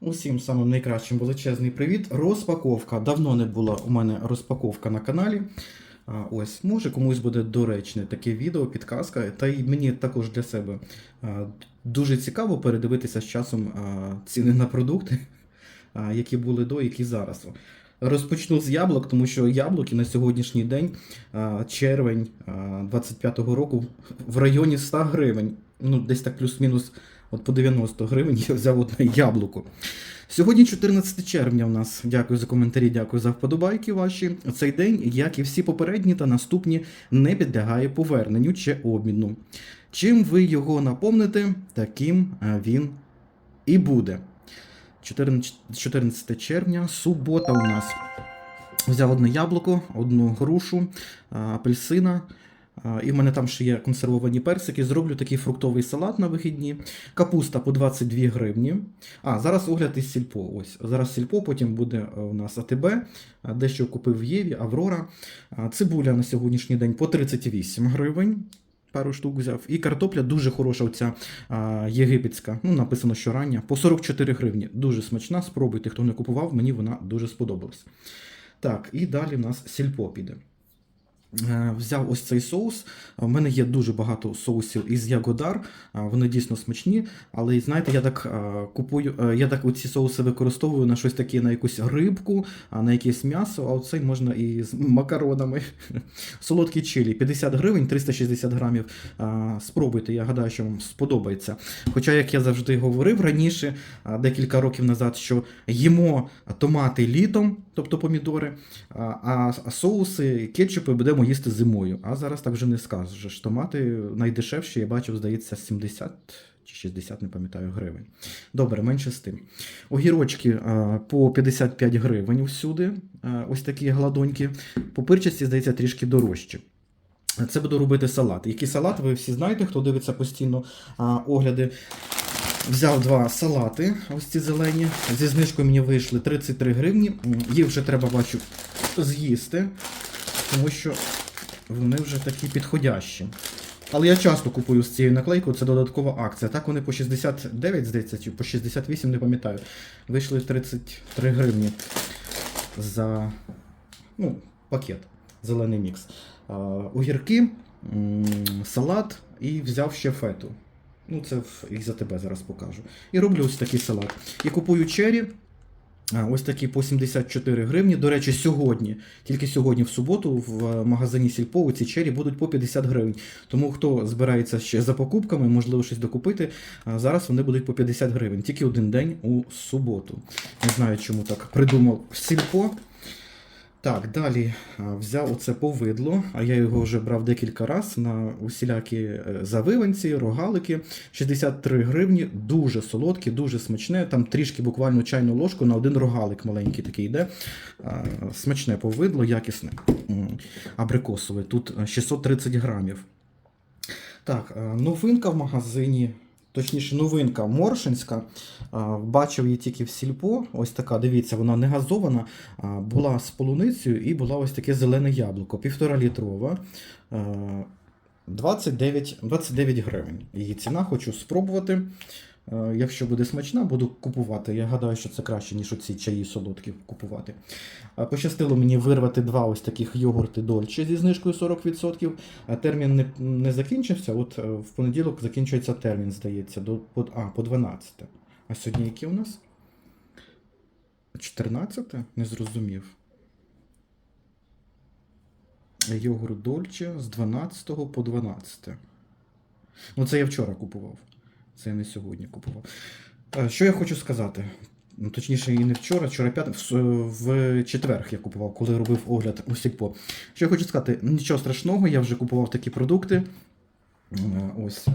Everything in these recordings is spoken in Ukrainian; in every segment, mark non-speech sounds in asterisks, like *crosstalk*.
Усім самим найкращим величезний привіт. Розпаковка. Давно не була у мене розпаковка на каналі. Ось, може комусь буде доречне таке відео, підказка. Та й мені також для себе дуже цікаво передивитися з часом ціни на продукти, які були до, які зараз. Розпочну з яблук, тому що яблуки на сьогоднішній день, червень а, 25-го року, в районі 100 гривень. Ну, десь так плюс-мінус От по 90 гривень я взяв одне яблуко. Сьогодні 14 червня у нас. Дякую за коментарі, дякую за вподобайки ваші. Цей день, як і всі попередні та наступні, не підлягає поверненню чи обміну. Чим ви його наповните, таким е, він і буде. 14 14 червня, субота у нас. Взяв одне яблуко, одну грушу, апельсина. І в мене там ще є консервовані персики. Зроблю такий фруктовий салат на вихідні. Капуста по 22 гривні. А, зараз огляд із сільпо. Ось. Зараз сільпо, потім буде е, у нас АТБ, дещо купив в Єві, Аврора. Цибуля на сьогоднішній день по 38 гривень. Пару штук взяв. І картопля дуже хороша, оця а, єгипетська. Ну, написано, що рання. По 44 гривні. Дуже смачна. Спробуйте, хто не купував, мені вона дуже сподобалась. Так, і далі в нас сільпо піде. Е, Взяв ось цей соус. У мене є дуже багато соусів із Ягодар. Вони дійсно смачні. Але знаєте, я так купую, е, я так ці соуси використовую на щось таке, на якусь рибку, на якесь м'ясо, а оцей можна і з макаронами. *laughs* Солодкі чилі 50 гривень, 360 грамів. Спробуйте, я гадаю, що вам сподобається. Хоча, як я завжди говорив раніше, декілька років назад, що їмо томати літом, тобто помідори, а соуси, кетчупи будемо їсти зимою. А зараз так вже не скажеш. Томати найдешевші, я бачив, здається, 70 чи 60, не пам'ятаю, гривень. Добре, менше з тим. Огірочки по 55 гривень всюди. Ось такі гладонькі. По пирчасті, здається, трішки дорожче. Це буду робити салат. Який салат, ви всі знаєте, хто дивиться постійно огляди. Взяв два салати, ось ці зелені. Зі знижкою мені вийшли 33 гривні. Їх вже треба, бачу, з'їсти, тому що вони вже такі підходящі. Але я часто купую з цією наклейкою, це додаткова акція. Так вони по 69, здається, чи по 68, не пам'ятаю. Вийшли 33 гривні за ну, пакет, зелений мікс. А, огірки, салат і взяв ще фету. Ну, це їх за тебе зараз покажу. І роблю ось такий салат. І купую чері. А, Ось такі по 74 гривні. До речі, сьогодні, тільки сьогодні, в суботу, в магазині Сільпо ці чері будуть по 50 гривень. Тому хто збирається ще за покупками, можливо, щось докупити, а, зараз вони будуть по 50 гривень. Тільки один день у суботу. Не знаю, чому так придумав Сільпо. Так, далі взяв оце повидло, а я його вже брав декілька разів на усілякі е, завиванці, рогалики. 63 гривні, дуже солодкі, дуже смачне. Там трішки буквально чайну ложку на один рогалик маленький такий йде. Смачне повидло, якісне. Абрикосове. Тут е, 630 грамів. Так, е, новинка в магазині. Точніше, новинка Моршинська. Бачив її тільки в сільпо. Ось така, дивіться, вона не газована. Була з полуницею і була ось таке зелене яблуко, півтора літрова. 29, 29 гривень. Її ціна хочу спробувати. А, Якщо буде смачна, буду купувати. Я гадаю, що це краще, ніж оці чаї солодкі купувати. Пощастило мені вирвати два ось таких йогурти Дольче зі знижкою 40%. А термін не, не закінчився. От е, в понеділок закінчується термін, здається, до, по, а, по 12. А сьогодні які у нас? 14? Не зрозумів. Йогурт Дольче з 12 по 12. Ну, це я вчора купував. Це не сьогодні купував. Е, Що я хочу сказати? Ну, точніше, і не вчора, вчора п'ятниця, в, четверг я купував, коли робив огляд у сільпо. Що я хочу сказати, нічого страшного, я вже купував такі продукти. Е, Ось, е,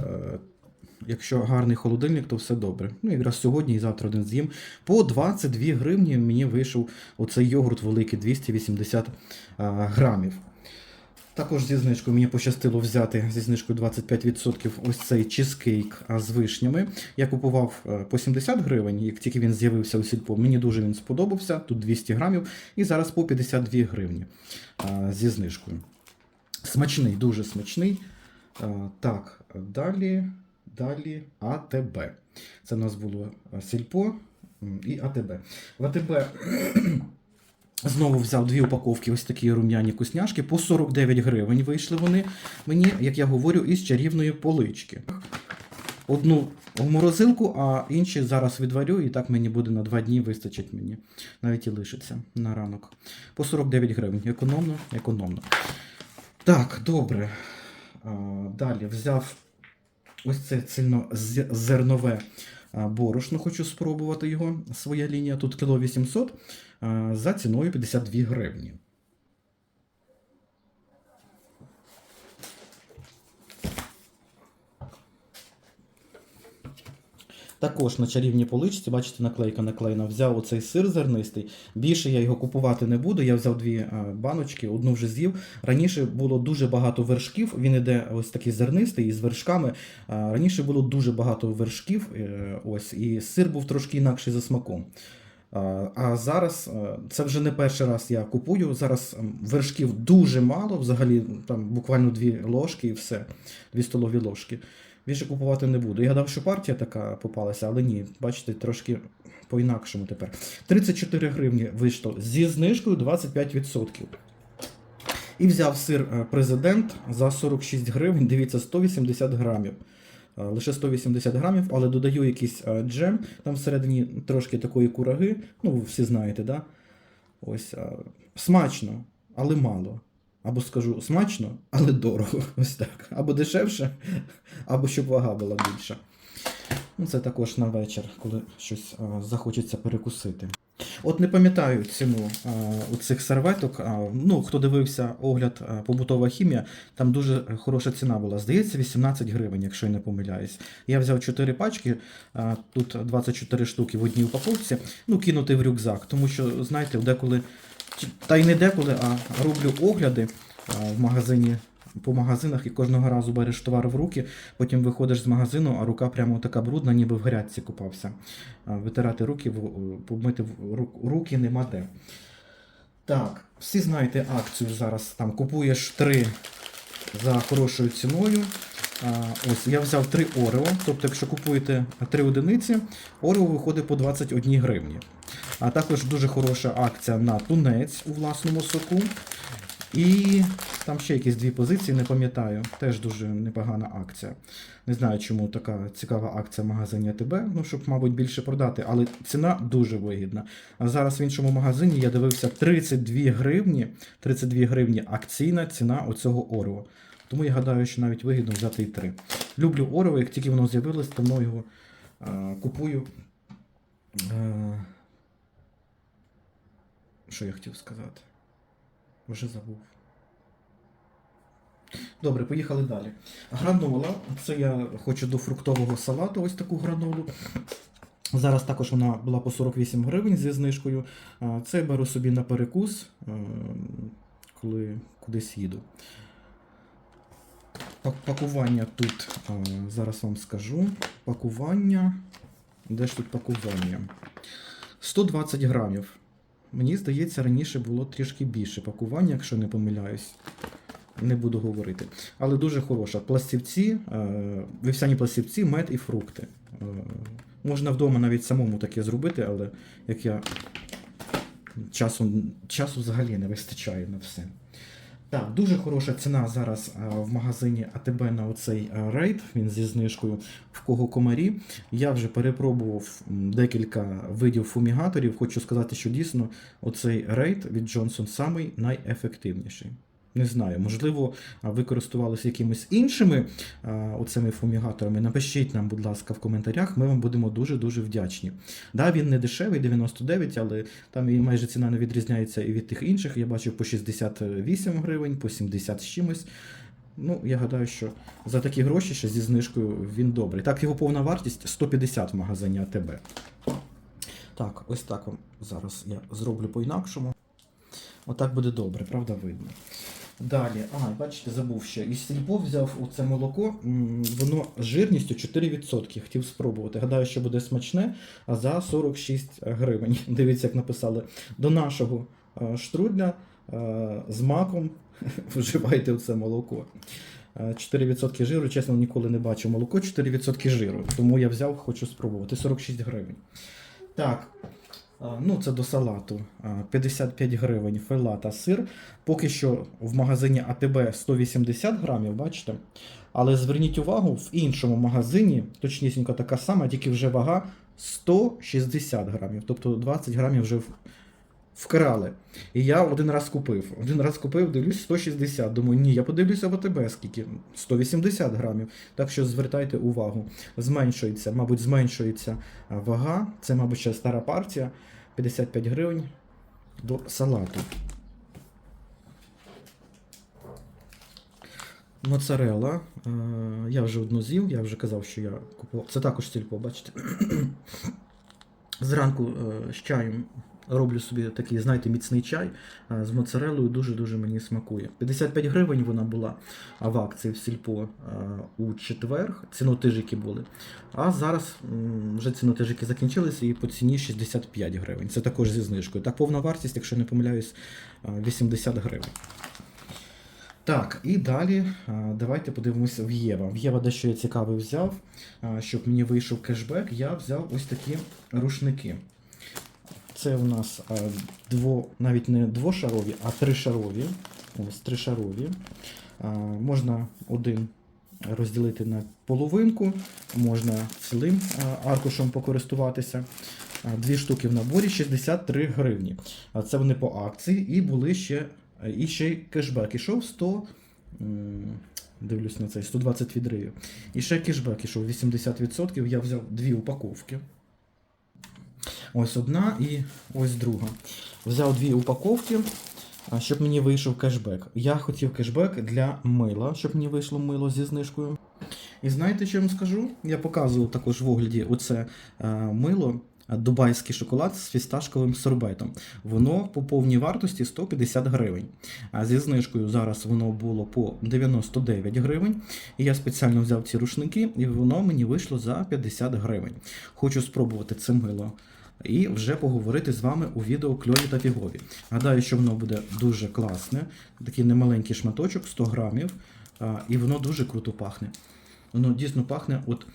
якщо гарний холодильник, то все добре. Ну, якраз сьогодні і завтра один з'їм. По 22 гривні мені вийшов оцей йогурт великий 280 е, грамів. Також зі знижкою мені пощастило взяти зі знижкою 25% ось цей чизкейк з вишнями. Я купував е, по 70 гривень, як тільки він з'явився у сільпо. Мені дуже він сподобався, тут 200 грамів, і зараз по 52 гривні зі знижкою. Смачний, дуже смачний. Так, далі. далі АТБ. Це в нас було е, Сільпо і АТБ. В АТБ знову взяв дві упаковки, ось такі рум'яні кусняшки. По 49 гривень вийшли вони мені, як я говорю, із чарівної полички. Одну в морозилку, а інші зараз відварю, і так мені буде на два дні вистачить мені. Навіть і лишиться на ранок. По 49 гривень. Економно, економно. Так, добре. Далі взяв ось це цільнозернове а, борошно, хочу спробувати його. Своя лінія. Тут кіло 800 за ціною 52 гривні. Також на чарівній поличці, бачите, наклейка наклеєна. Взяв оцей сир зернистий. Більше я його купувати не буду. Я взяв дві е, баночки, одну вже з'їв. Раніше було дуже багато вершків. Він іде ось такий зернистий із вершками. Раніше було дуже багато вершків. е, Ось, і сир був трошки інакший за смаком. А зараз е, це вже не перший раз я купую. Зараз вершків дуже мало, взагалі там буквально дві ложки і все, дві столові ложки. Більше купувати не буду. Я гадав, що партія така попалася, але ні, бачите, трошки по-інакшому тепер. 34 гривні вийшло зі знижкою 25%. І взяв сир е, президент за 46 гривень, дивіться, 180 грамів. Е, Лише 180 грамів, але додаю якийсь е, джем, там всередині трошки такої кураги, ну, ви всі знаєте, да? Ось, смачно, але мало. Або скажу смачно, але дорого. *laughs* Ось так. Або дешевше, або щоб вага була більша. Ну, це також на вечір, коли щось а, захочеться перекусити. От не пам'ятаю ціну а, у цих серветок. А, ну, хто дивився огляд а, побутова хімія, там дуже хороша ціна була. Здається, 18 гривень, якщо я не помиляюсь. Я взяв 4 пачки, а, тут 24 штуки в одній упаковці, ну, кинути в рюкзак, тому що, знаєте, деколи, та й не деколи, а роблю огляди в магазині. По магазинах і кожного разу береш товар в руки, потім виходиш з магазину, а рука прямо така брудна, ніби в грядці купався. Витирати руки, помити руки нема де. Так, всі знаєте акцію зараз. Там купуєш три за хорошою ціною. Ось я взяв три Орео. Тобто, якщо купуєте три одиниці, Орео виходить по 21 гривні. А також дуже хороша акція на тунець у власному соку. І там ще якісь дві позиції, не пам'ятаю. Теж дуже непогана акція. Не знаю, чому така цікава акція в магазині АТБ, ну, щоб, мабуть, більше продати, але ціна дуже вигідна. А зараз в іншому магазині я дивився 32 гривні, 32 гривні акційна ціна оцього Орео. Тому я гадаю, що навіть вигідно взяти і три. Люблю Орео, як тільки воно з'явилось, давно його е, купую. Що я хотів сказати? Вже забув. Добре, поїхали далі. Гранола. Це я хочу до фруктового салату, ось таку гранолу. Зараз також вона була по 48 гривень зі знижкою. Це я беру собі на перекус, е, коли кудись їду. Пакування тут, е, зараз вам скажу. Пакування. Де ж тут пакування? 120 грамів. Мені здається, раніше було трішки більше пакування, якщо не помиляюсь. Не буду говорити. Але дуже хороша. Пластівці, е, вівсяні пластівці, мед і фрукти. Е, можна вдома навіть самому таке зробити, але як я часу, часу взагалі не вистачає на все. Так, дуже хороша ціна зараз е, в магазині АТБ на оцей е, рейд. Він зі знижкою в кого комарі. Я вже перепробував декілька видів фумігаторів. Хочу сказати, що дійсно оцей рейд від Johnson самий найефективніший. Не знаю, можливо, ви користувалися якимись іншими оцими фумігаторами. Напишіть нам, будь ласка, в коментарях, ми вам будемо дуже-дуже вдячні. Да, він не дешевий, 99, але там і майже ціна не відрізняється і від тих інших. Я бачив по 68 гривень, по 70 з чимось. Ну, я гадаю, що за такі гроші ще зі знижкою він добрий. Так, його повна вартість 150 в магазині АТБ. Так, ось так вам зараз я зроблю по-інакшому. Отак буде добре, правда, видно. Далі, а, бачите, забув ще. Із сільпо взяв оце молоко, воно жирністю 4%. Хотів спробувати. Гадаю, що буде смачне, а за 46 гривень. *laughs* Дивіться, як написали. До нашого е, штрудля е, з маком *laughs* вживайте оце молоко. е, 4% жиру, чесно, ніколи не бачив молоко 4% жиру. Тому я взяв, хочу спробувати. 46 гривень. Так. Ну, це до салату. 55 гривень фила та сир. Поки що в магазині АТБ 180 грамів, бачите? Але зверніть увагу, в іншому магазині, точнісінько така сама, тільки вже вага 160 грамів. Тобто 20 грамів вже вкрали. І я один раз купив. Один раз купив, дивлюсь 160. Думаю, ні, я подивлюся в АТБ скільки. 180 грамів. Так що звертайте увагу. Зменшується, мабуть, зменшується вага. Це, мабуть, ще стара партія. 55 гривень до салату. Моцарелла. Я вже одну з'їв, я вже казав, що я купував. Це також сільпо, бачите. *clears throat* Зранку е, з чаєм роблю собі такий, знаєте, міцний чай е, з моцарелою. Дуже-дуже мені смакує. 55 гривень вона була в акції в сільпо е, у четвер. Цінотижики були. А зараз вже цінотижики закінчилися і по ціні 65 гривень. Це також зі знижкою. Так, повна вартість, якщо не помиляюсь, е, 80 гривень. Так, і далі давайте подивимося в Єва. В Єва дещо я цікаве взяв, щоб мені вийшов кешбек, я взяв ось такі рушники. Це у нас а, дво, навіть не двошарові, а тришарові. Ось тришарові. А, можна один розділити на половинку, можна цілим а, аркушем покористуватися. Дві штуки в наборі 63 гривні. Це вони по акції і були ще і ще кешбек ішов 100. Дивлюсь на цей 120 відривів. І ще кешбек ішов 80%. Я взяв дві упаковки. Ось одна і ось друга. Взяв дві упаковки, щоб мені вийшов кешбек. Я хотів кешбек для мила, щоб мені вийшло мило зі знижкою. І знаєте, що я вам скажу? Я показував також в огляді оце мило. Дубайський шоколад з фісташковим сорбетом. Воно по повній вартості 150 гривень. А зі знижкою зараз воно було по 99 гривень. І я спеціально взяв ці рушники, і воно мені вийшло за 50 гривень. Хочу спробувати це мило. І вже поговорити з вами у відео кльові та фігові. Гадаю, що воно буде дуже класне. Такий немаленький шматочок, 100 грамів, і воно дуже круто пахне. Воно дійсно пахне от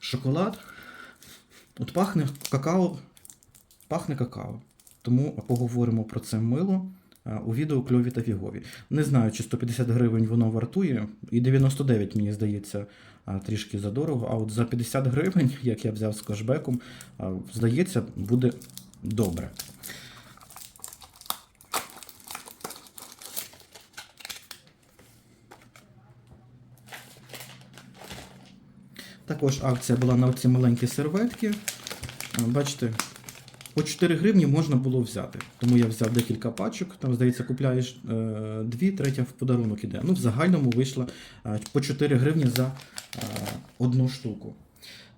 шоколад. От пахне какао, пахне какао. Тому поговоримо про це мило у відео кльові та фігові. Не знаю, чи 150 гривень воно вартує, і 99, мені здається, трішки задорого. А от за 50 гривень, *laughs* як я взяв з кешбеком, здається, буде добре. Також акція була на ці маленькі серветки. Бачите, по 4 гривні можна було взяти. Тому я взяв декілька пачок. Там, здається, купляєш е, дві, третя в подарунок іде. Ну, в загальному вийшло е, по 4 гривні за е, одну штуку.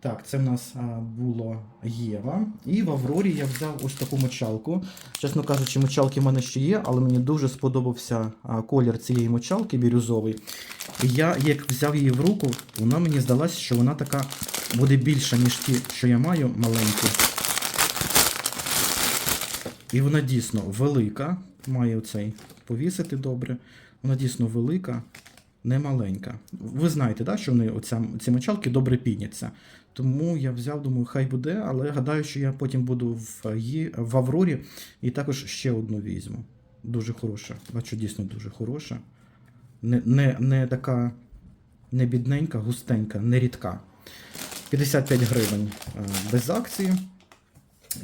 Так, це в нас було Єва. І в Аврорі я взяв ось таку мочалку. Чесно кажучи, мочалки в мене ще є, але мені дуже сподобався колір цієї мочалки бірюзовий. І я, як взяв її в руку, вона мені здалася, що вона така буде більша, ніж ті, що я маю, маленькі. І вона дійсно велика. Має оцей повісити добре. Вона дійсно велика, не маленька. Ви знаєте, да, що вони оця, ці мочалки добре піняться. Тому я взяв, думаю, хай буде, але гадаю, що я потім буду в, в Аврорі і також ще одну візьму. Дуже хороша. Бачу, дійсно дуже хороша. Не, не, не така не бідненька, густенька, не рідка. 55 гривень е, без акції.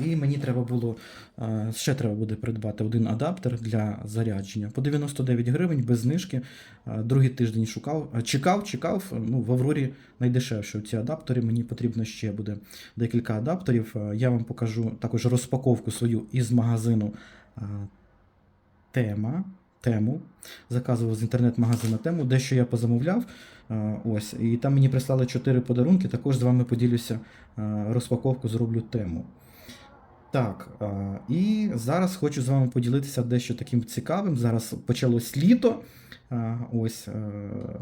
І мені треба було е, ще треба буде придбати один адаптер для зарядження. По 99 гривень без знижки. Е, Другий тиждень шукав, е, чекав, чекав. Ну, в Аврорі найдешевше ці адаптери. Мені потрібно ще буде декілька адаптерів. Я вам покажу також розпаковку свою із магазину Тема. Тему. Заказував з інтернет-магазину Тему, дещо я позамовляв. Ось, і там мені прислали 4 подарунки. Також з вами поділюся розпаковку, зроблю тему. Так, і зараз хочу з вами поділитися дещо таким цікавим. Зараз почалось літо. Ось е,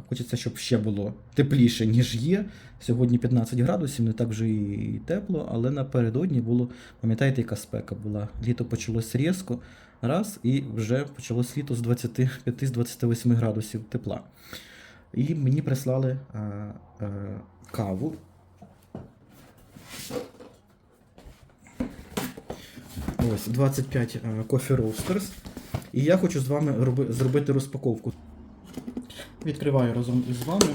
хочеться, щоб ще було тепліше, ніж є. Сьогодні 15 градусів, не так вже і тепло, але напередодні було, пам'ятаєте, яка спека була. Літо почалось різко, раз, і вже почалось літо з 25-28 градусів тепла. і мені прислали е, е, каву. Ось 25 е, Coffee Roasters. І я хочу з вами роби- зробити розпаковку. Відкриваю разом із вами.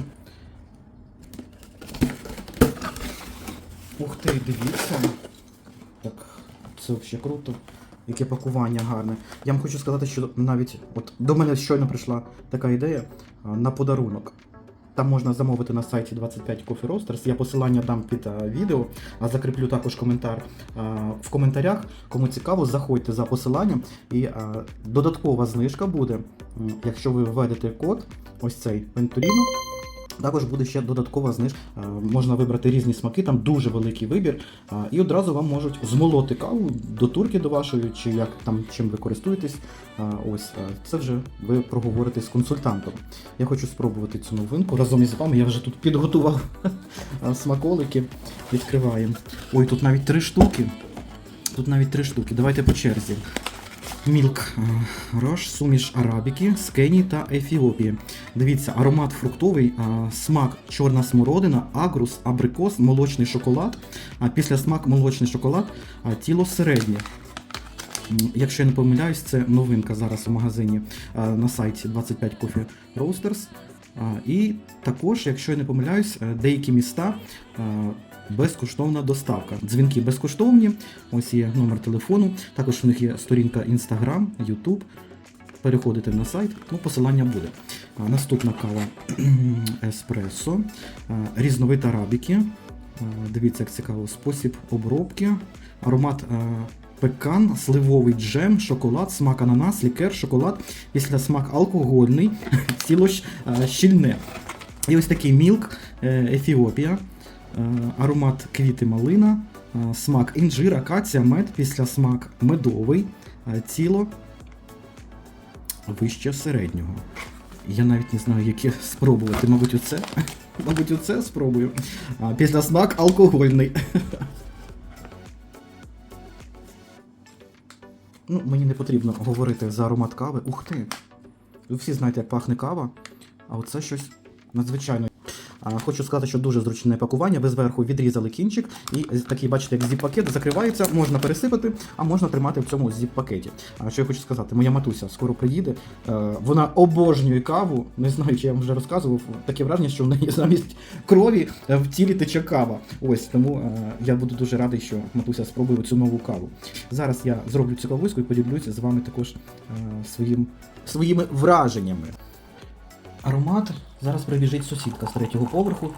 Ух ти, дивіться. Так, це взагалі круто. Яке пакування гарне. Я вам хочу сказати, що навіть от до мене щойно прийшла така ідея на подарунок. Там можна замовити на сайті 25 Coffee Roasters. Я посилання дам під відео, а закріплю також коментар в коментарях. Кому цікаво, заходьте за посиланням. І додаткова знижка буде, якщо ви введете код, ось цей Venturino. Також буде ще додаткова знижка. Можна вибрати різні смаки, там дуже великий вибір. І одразу вам можуть змолоти каву до турки до вашої, чи як там чим ви користуєтесь. Ось це вже ви проговорите з консультантом. Я хочу спробувати цю новинку разом із вами. Я вже тут підготував *laughs* смаколики. Відкриваємо. Ой, тут навіть три штуки. Тут навіть три штуки. Давайте по черзі. Мілк Рош, суміш арабіки з Кенії та Ефіопії. Дивіться, аромат фруктовий, смак чорна смородина, агрус, абрикос, молочний шоколад. А після смак молочний шоколад, тіло середнє. Якщо я не помиляюсь, це новинка зараз у магазині на сайті 25 Coffee Roasters. І також, якщо я не помиляюсь, е, деякі міста безкоштовна доставка. Дзвінки безкоштовні. Ось є номер телефону. Також у них є сторінка Instagram, YouTube. Переходите на сайт, ну, посилання буде. Наступна кава *clears throat* еспресо, різновид арабіки. Дивіться, як цікаво, спосіб обробки, аромат пекан, сливовий джем, шоколад, смак ананас, лікер, шоколад, після смак алкогольний, тіло щ- а, щільне. І ось такий мілк е, Ефіопія, е, аромат квіти малина, е, смак інжир, акація, мед, після смак медовий, е, тіло вище середнього. Я навіть не знаю, яке спробувати. Мабуть, оце. *laughs* Мабуть, оце спробую. Після смак алкогольний. *laughs* Ну, мені не потрібно говорити за аромат кави. Ух ти! Ви всі знаєте, як пахне кава, а оце щось надзвичайно. Хочу сказати, що дуже зручне пакування. Ви зверху відрізали кінчик, і такий, бачите, як зіп-пакет закривається, можна пересипати, а можна тримати в цьому зіп-пакеті. Що я хочу сказати, моя матуся скоро приїде. Е, Вона обожнює каву. Не знаю, чи я вам вже розказував. Таке враження, що в неї замість крові е, в тілі тече кава. Ось тому е, я буду дуже радий, що матуся спробує цю нову каву. Зараз я зроблю цю кавуську і поділюся з вами також своїм, своїми враженнями. Аромат. Зараз прибіжить сусідка з третього поверху.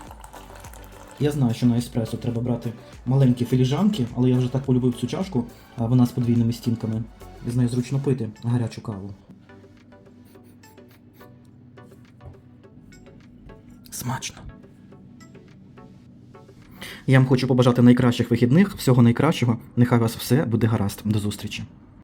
Я знаю, що на еспресо треба брати маленькі філіжанки, але я вже так полюбив цю чашку, вона з подвійними стінками. І з нею зручно пити гарячу каву. Смачно. Я вам хочу побажати найкращих вихідних, всього найкращого. Нехай вас все буде гаразд. До зустрічі.